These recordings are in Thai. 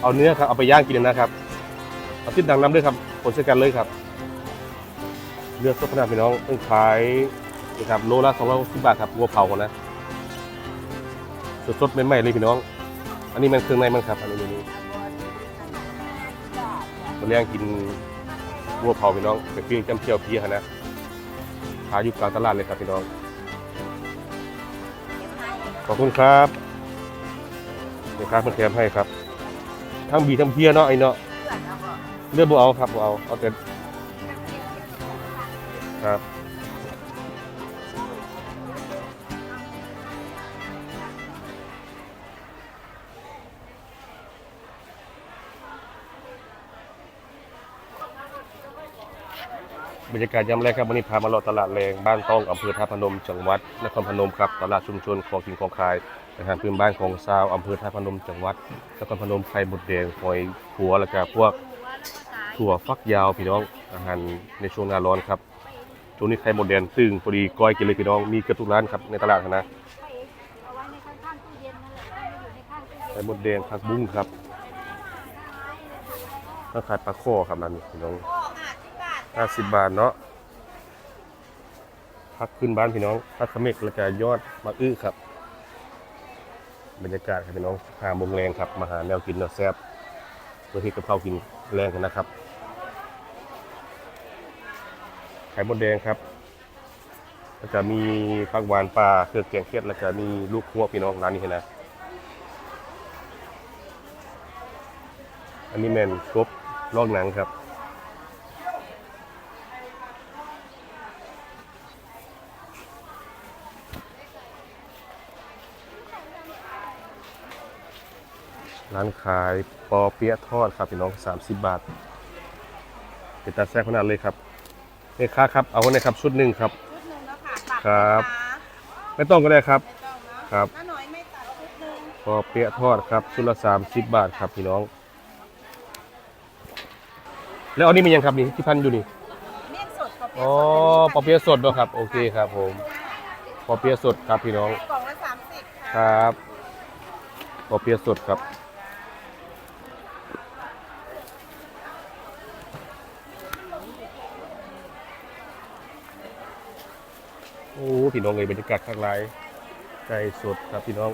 เอาเนื้อครับเอาไปย่างกินนะครับเอาทิศดังน้ำด้วยครับผลเช่นกันเลยครับเลือกสดขนาดพี่น้องต้องขายนะครับโลละสองร้อยสิบบาทครับวัวเผาก่อนนะสดๆใหม่ๆเลยพี่น้อง อันนี้มันเครื่องในมันครับอันนี้นี่มาเลี้ยงกินวัวเผาพี่น้องเป็นปิ้งจำเจียวพีฮะนะขายอยู่กลางตลาดเลยครับพี่น้อง ขอบคุณครับเดี๋ยวครับมันแถมให้ครับ ทั้งบีทั้งเพียเนาะไอ้เนาะเลือดบัวเอาครับบัวเอาเอาแต่ครับบรรยากาศยามแรกครับวันนี้พามาลาะตลาดแรงบ้านต้องอำเภอท่าพนมจังหวัดนครพนมครับตลาดชุมชนของกินของขาย อาหารพื้นบ้านของชาวอำเภอท่าพนมจังหวัดนครพนมไข่หมดแดงหอยหัวแล้วก็พวกถั่วฟักยาวพี่น้องอาหารในช่วงหน้าร้อนครับช่วงนี้ไข่หมดแดงตึงพอดีก้อยกินเลยพี่น้องมีเกือบทุกร้านครับในตลาดนะไว้ในข้างๆตู้เย็นนั่นแหละไม่อยู่ในข้างตู้เดแดงผักบุ้งครับถ้าขายปลาข้อครับร้านนี้พี่น้องห้าสิบบาทเนาะพักขึ้นบ้านพี่น้องพักขมิกแล้วก็ยอดมะอื้อครับ บรรยากาศครับพี่น้องหาโมงแรงครับมาหาแนวกินเนาะแซ่บเพื่อที่กับข้าวกินแรงกันนะครับ ไข่มดแดงครับแล้วก็มีผักหวานปลาเครือแกงเค็ดแล้วก็มีลูกหัวพี่น้องร้านนี้เห็นนะอันนี้แมนกบลอกหนังครับ ร้านขายปอเปี๊ยะทอดครับพี่น้อง 30 บาทเป็นตาแซ่บขนาดเลยครับนี่ค่าครับเอาคนไหนครับชุดหนึ่งครับ ชุดหนึ่งแล้วค่ะตัดครับ นะะไม่ต้องก็ได้ครับ ไม่ต้องเนาะครับถ้าน้อยไม่ตัดชุดหนึ่งปอเปี๊ยะทอดครับชุดละ30 บาทครับพี่น้อง แล้วอันนี้มียังครับนี่ที่พันอยู่นี่เมี่ยงสดปอเปี๊ยะอ๋อสดปอเปี๊ยะสดเนอะครับโอเคครับผมปอเปี๊ยะสดครับพี่น้อง กล่องละสามสิบคค่ะรับปอเปี๊ยะสดครับ พี่น้องเลยบรรยากาศข้างไรไก่สดครับพี่น้อง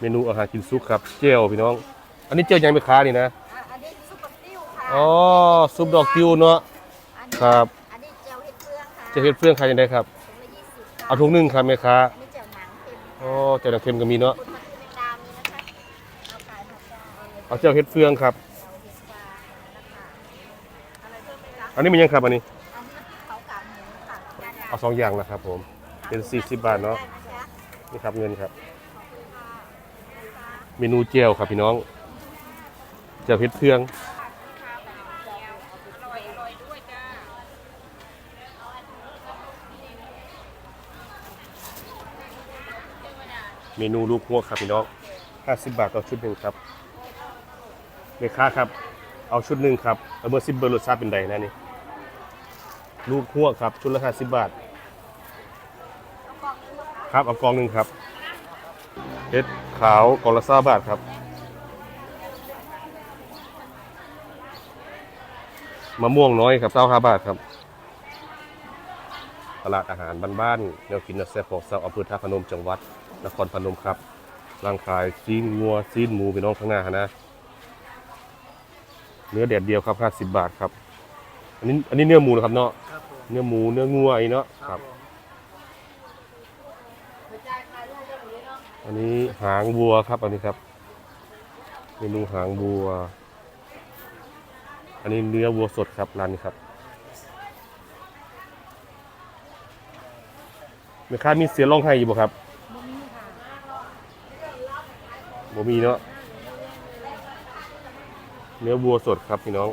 เมนูอาหารกินซุปครับเจียวพี่น้อง อันนี้เจียวยังไม่ค้านี่นะอะอันนี้ซุปกับติ้วค่ะอ๋อซุปดอกติวเนาะ อันนี้ครับ อันนี้เจียวเห็ดเฟืองค่ะจะเฮ็ดเฟื่องขายยังไงครับ ถุงละยี่สิบค่ะเอาถุงหนึ่งครับแม่ค้าอันนี้เจียวหนังเค็มอ๋อเจ้าดอกเค็มก็มีเนาะคุณมาคือในดาวนี้นะคะเอาขายหมดจ้าเอาเอาเจียวเฮ็ดเฟืองครับ เจียวเห็ดฟางนะคะอะไรเพิ่มไหมคะอันนี้มันยังครับอันนี้ เอาสองอย่างนะครับผม เป็น 40 บาทเนาะ นี่ครับเงินครับ เมนูเจียวครับพี่น้องเจียวเฮ็ดเฟือง เมนูลูกหัวครับพี่น้อง 50 บาทต่อชุดหนึ่งครับเมค้าครับ เอาชุดหนึ่งครับ เอาเบอร์ซิบเบอร์รสชาติเป็นใดนะนี่ลูกหัวครับ ชุดละ50บาท ครับเอากองหนึ่งครับเห็ดขาวกล่องละ20บาทครับ มะม่วงน้อยครับ25บาทครับ ตลาดอาหารบ้านๆแนวกินแนวแซ่บของชาวอำเภอท่าพนมจังหวัด นครพนมครับร่างขายซีนงัวซีนหมูพี่น้องข้างหน้านะ เนื้อแดดเดียวครับ50บาทครับ อันนี้อันนี้เนื้อหมูนะครับเนาะครับผมเนื้อหมูเนื้องัวไอ้เนาะครับ ผม อันนี้หางวัวครับ อันนี้ครับเมนูหางวัว อันนี้เนื้อวัวสดครับร้านนี้ครับแม่ค้ามีเสียร้องไห้อยู่บ่ครับบ่มีเนาะเนื้อวัวสดครับพี่น้อง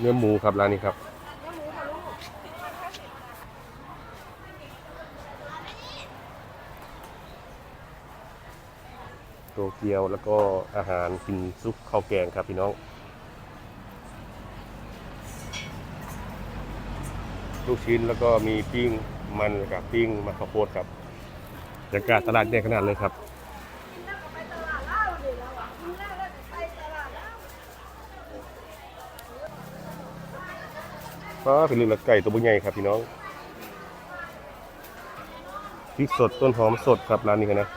เนื้อหมูครับร้านนี้ครับ โตเกียวแล้วก็อาหารกินซุปข้าวแกงครับพี่น้อง ลูกชิ้นแล้วก็มีปิ้งมันกับปิ้งมะขาวโพดครับบรรยากาศตลาดใหญ่ขนาดเลยครับก็เป็นเรื่องละไก่ตัวบุญใหญ่ครับพี่น้องพริกสดต้นหอมสดครับร้านนี้นะ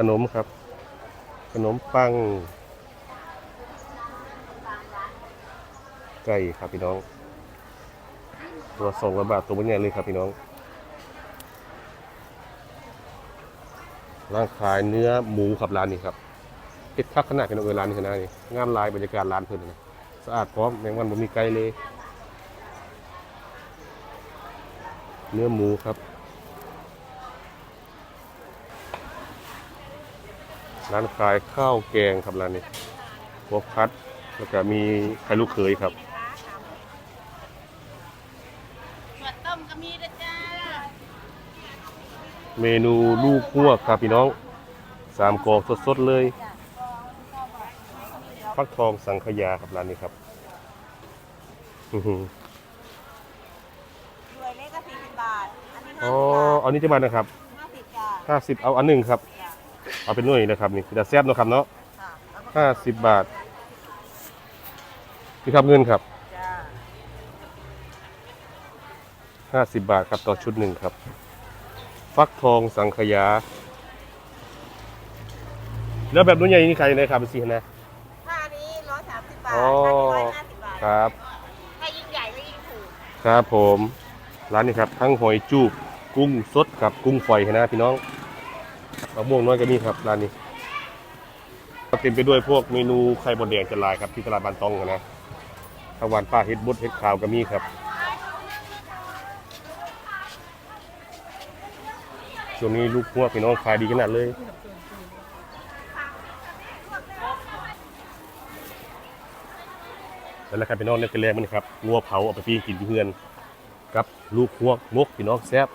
ขนมครับ ขนมปัง ไก่ครับพี่น้อง ตัวสองระบาทตัวมันใหญ่เลยครับพี่น้องร้านขายเนื้อหมูครับร้านนี้ครับเอ็ดคักขนาดพี่น้องเออร้านนี้ขนาดนี้งามลายบรรยากาศร้านเพิ่นนะสะอาดพร้อมแมงวันบ่มีไก่เลย เนื้อหมูครับ ร้านขายข้าวแกงครับร้านนี้พวกพัดแล้วก็มีไข่ลูกเขยครับสวดต้มก็มีนะจ้าเมนูลูกหัวกครับพี่น้องสามกอกสดๆเลยฟักทองสังขยาครับร้านนี้ครับอื้อหือด้วยเลขก็สี่สิบบาท อันนี้อ๋ห้าออันนี้จะมานะครับห้าสิบจ้าห้าสิบเอาอันหนึ่งครับจ้า เอาเป็นหน่วยนะครับนี่จะแซ่บเนาะครับเนาะค่ะแล้วก็ห้าสิบบาทนี่ครับเงินครับจ้าห้าสิบบาทครับต่อชุดหนึ่งครับ ฟักทองสังขยา แล้วแบบนุ่นใหญ่นี่ใครนะครับเป็นสีนะถ้าอันนี้ร้อยสามสิบบาทอ๋อถ้าอันนี้ร้อยห้าสิบบาทครับ ถ้ายิ่งใหญ่ก็ยิ่งถูกครับผม ร้านนี้ครับทั้งหอยจูบกุ้งสดกับกุ้งฝอยนะพี่น้อง มะม่วงน้อยก็มีครับร้านนี้เต็มไปด้วยพวกเมนูไข่บดแดงจะลายครับที่ตลาดบานตองนะทางวันป้าเฮ็ดบุดเฮ็ดขาวก็มีครับช่วงนี้ลูกพวกพี่น้องขายดีขนาดเลย แล้วละครับพี่น้องเนี่ยเป็นแรงมันครับงัวเผาเอาไปปิ้งกินที่เฮือน กับลูกพวกมกพี่น้องแซ่บ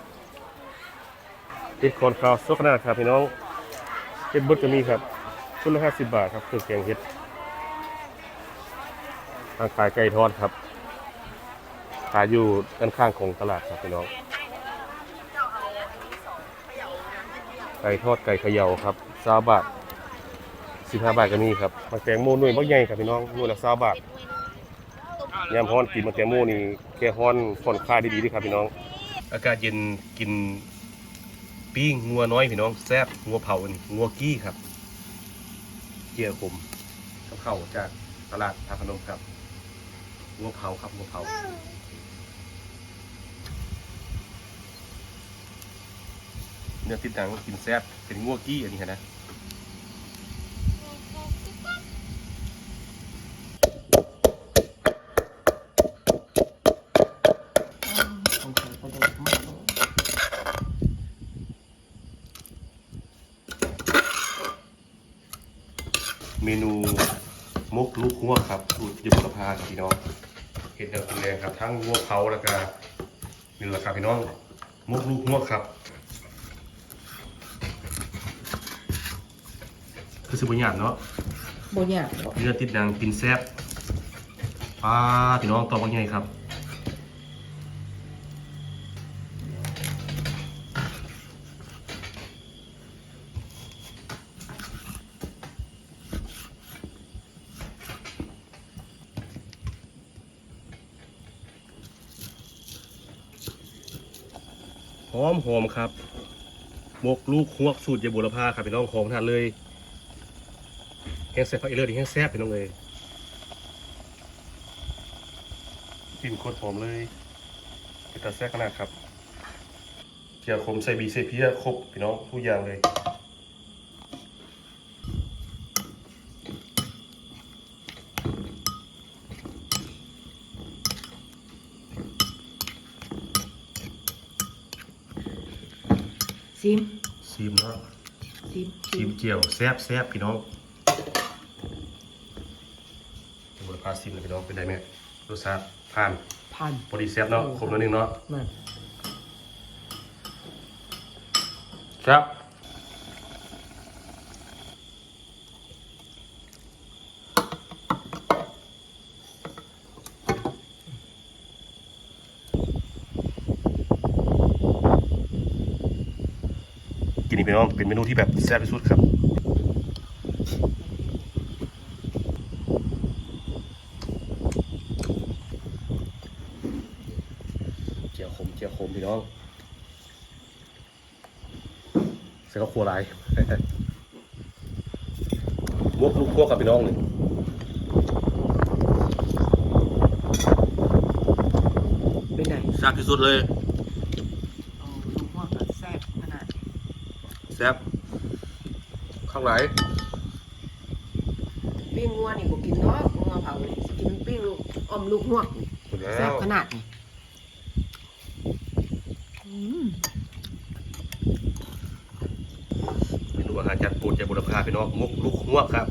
เห็ดคอนข้าวสดขนาดครับพี่น้องเห็ดบดก็มีครับชุดละห้าสิบบาทครับเครื่องแกงเห็ดทางขายไก่ทอดครับ ขายอยู่ด้านข้างของตลาดครับพี่น้อง ไก่ทอดไก่เขย่าครับซาบาทสิบห้าบาทก็มีครับมาแตงโมหน่ยบักใหญ่ครับพี่น้องหน่ยละซาบาทยามฮ้อนกินมาแตงโมนี่แค่ฮ้อนผ่อนคลายดีๆด้ครับพี่น้อง อากาศเย็นกิน ปิ้งงัวน้อยพี่น้องแซ่บงัวเผาอันนี้งัวกี้ครับเกี๊ยวขมกับข้าวจากตลาดท่าพนมครับงัวเผาครับงัวเผาเนื้อติดหนังกินแซ่บเป็นงัวกี้อันนี้นะ เมนูมกลูกหัวครับสู ตรยมบุรพาครับพี่น้องเห็ดแนวกินแรงครับ ทั้งหัวเผาแล้วก็นี่แหละครับพี่น้องมกลูกหัวครับคือสิบหยาบเนาะโบเนี่ยากหรอกเนื้อติดดังกินแซ่บป้าพี่น้องตอบว่าไงครับ หอมหอมครับมกลูกฮวกสูตรยายบุรพาครับพี่น้องของทานเลยแห้งแซ่บพักอีเลือดแห้งแซ่บพี่น้องเลยกลิ่นโคตรหอมเลยเป็นตาแซ่บขนาดครับเจียวคมใส่บีใส่เพี้ยครบพี่น้องทุกอย่างเลย ซิมซีมเนาะซิมซีมเจียวแซ่บแซ่บพี่น้องบุรพาซีมเลยพี่น้องเป็นไงแม่รสชาติผ่านพันพอดีแซ่บเนาะครบแล้วนึงเนาะนั่น ครับ กินนี่พี่น้องเป็นเมนูที่แบบแซ่บที่สุดครับเจียวขมเจียวขมพี่น้องใส่ข้าวคั่วไรมวกลูกพวกกับพี่น้องนี่เป็นไงแซ่บที่สุดเลย โอ้ลูกหัวก็แซ่บขนาด แซ่บข้างไหนปิ้งงัวนี่บ่กินเนาะงัวเผานี่สิกินปิ้งลูกออมลูกหัวกนี่สุดแล้แซ่บวขนาดนี่อืมเมนูอาหารจัดปูนจากบุรพาพี่น้องมุกลูกหัวกครับ